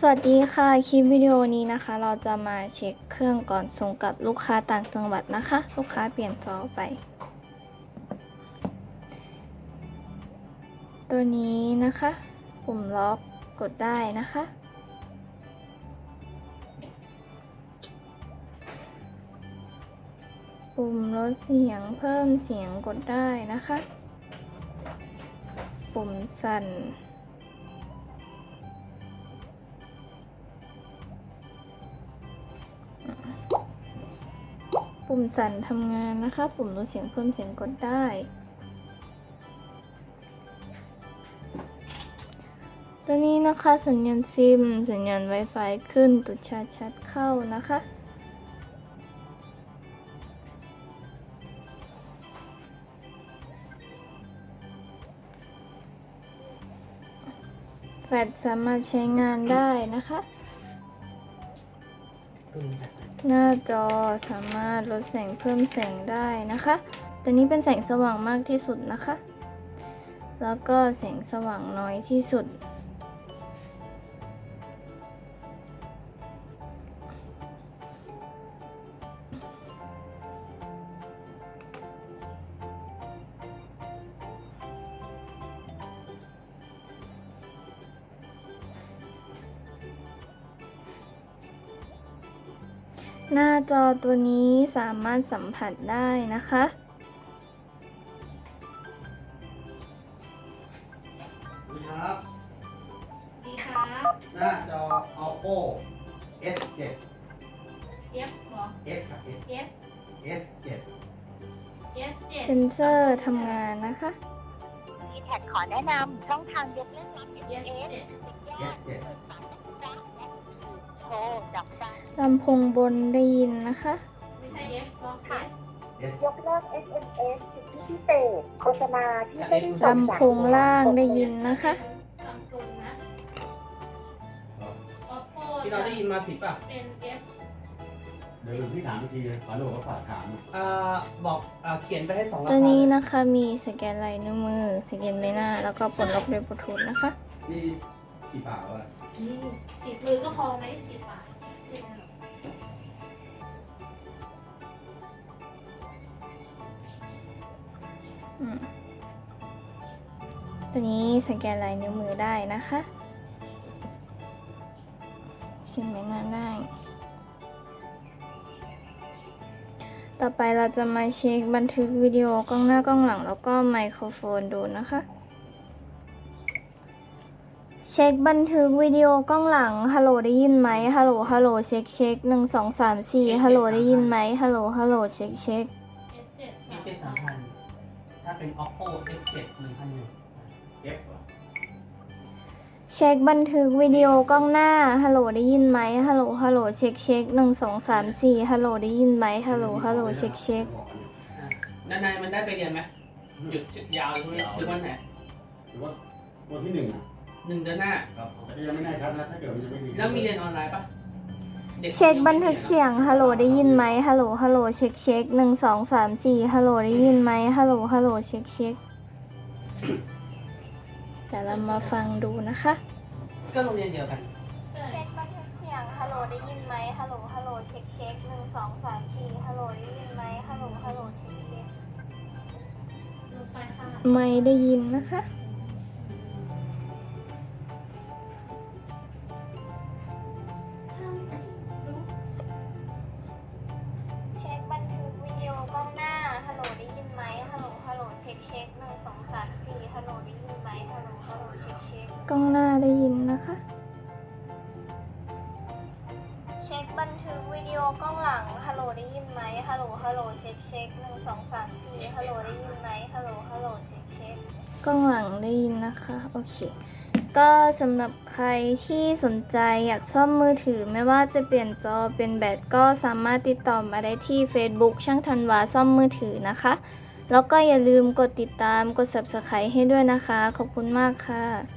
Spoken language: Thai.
สวัสดีค่ะ คลิปวิดีโอนี้นะคะ เราจะมาเช็คเครื่องก่อนส่งกับลูกค้าต่างจังหวัดนะคะ ลูกค้าเปลี่ยนจอไป ตัวนี้นะคะ ปุ่มล็อกกดได้นะคะ ปุ่มลดเสียงเพิ่มเสียงกดได้นะคะ ปุ่มสั่น ปุ่มสั่นทำงานนะคะ ปุ่มลดเสียงเพิ่มเสียงกดได้ ตัวนี้นะคะสัญญาณซิม สัญญาณ Wi-Fi ขึ้นตุดชาร์จชัดเข้านะคะแฟลชสามารถใช้งานได้นะคะ หน้าจอสามารถลดแสงเพิ่มแสงได้นะคะตัวนี้เป็นแสงสว่างมากที่สุดนะคะ แล้วก็แสงสว่างน้อยที่สุด หน้าจอตัวนี้สามารถสัมผัสได้นะคะสวัสดีครับ ดีครับหน้าจอ oppo s7 F เหรอ s ครับ s F s7 F 7เซนเซอร์ทำงานนะคะทีแท็กขอแนะนำช่องทางยกเลิกรับ F SMS 7 s7 โทรดับจันลำโพงบนได้ยินนะคะ ไม่ใช่ F ก็ F s ยกเลิก SMS สิทธิพิเศษ โฆษณาที่ไม่ได้ส่งลำโพงล่างได้ยินนะคะ ซัมซุงนะ Oppo ที่เราได้ยินมาผิดป่ะเป็น F เดี๋ยวพี่ถามอีกทีขอหนูก็ฝากถาม อ่าบอกอ่าเขียนไปให้สองราตัวคานี้เลยนะคะมีสแกนลายนิ้วมือ สแกนใบหน้า แล้วก็ปลดล็อกด้วยบลูทูธนะคะ นี่กี่ปากวะนี่ ฉีดมือก็พอไม่ได้ฉีดปากฉีดมืออืมตัวนี้สแกนลายนิ้วมือได้นะคะเขียนใบหน้าได้ ต่อไปเราจะมาเช็คบันทึกวิดีโอกล้องหน้ากล้องหลังแล้วก็ไมโครโฟนดูนะคะ เช็คบันทึกวิดีโอกล้องหลัง ฮัลโหลได้ยินไหม ฮัลโหล ฮัลโหล เช็คเช็คหนึ่งสองสามสี่ฮัลโหลได้ยินไหม ฮัลโหล ฮัลโหล เช็คเช็ค F 7 F เจ็ดสามพันถ้าเป็น oppo f เจ็ดหนึ่งพันหนึ่ง f เหรอเช็คบันทึกวิดีโอกล้องหน้า ฮัลโหลได้ยินไหม ฮัลโหล ฮัลโหล เช็คเช็คหนึ่งสองสามสี่ฮัลโหลได้ยินไหม ฮัลโหล ฮัลโหล เช็คเช็ค นานายมันได้ไปเรียนไหมหยุดยาวถึงถึงวันไหน หรือว่าวันที่หนึ่งอะ หนึ่งเดือนหน้า ครับแต่ยังไม่แน่ชัดนะถ้าเกิดมันจะไม่มีแล้วมีเรียนออนไลน์ปะด็กเช็คบันทึกเสียง ฮัลโหลได้ยินไหมฮัลโหล ฮัลโหล เช็คเช็คหนึ่งสองสามสี่ฮัลโหลได้ยินไหมฮัลโหล ฮัลโหล เช็คเช็คแต่เรามาฟังดูนะคะ ก็โรงเรียนเดียวกัน เช็คบันทึกเสียง ฮัลโหลได้ยินไหมฮัลโหล ฮัลโหล เช็คเช็คหนึ่งสองสามสี่ฮัลโหลได้ยินไหมฮัลโหล ฮัลโหล เช็คเช็คลงไปค่ะไม่ได้ยินนะคะ เช็คหนึ่งสองสามสี่ฮัลโหลได้ยินไหมฮัลโหลฮัลโหลเช็คเช็คกล้องหน้าได้ยินนะคะ เช็คบันทึกวิดีโอกล้องหลังฮัลโหลได้ยินไหมฮัลโหลฮัลโหลเช็คเช็คหนึ่งสองสามสี่ฮัลโหลได้ยินไหมฮัลโหลฮัลโหลเช็คเช็คกล้องหลังได้ยินนะคะโอเคก็สำหรับใครที่สนใจอยากซ่อมมือถือไม่ว่าจะเปลี่ยนจอเป็นแบตก็สามารถติดต่อมาได้ที่ Facebook ช่างธันวาซ่อมมือถือนะคะ แล้วก็อย่าลืมกดติดตามกด Subscribe ให้ด้วยนะคะ ขอบคุณมากค่ะ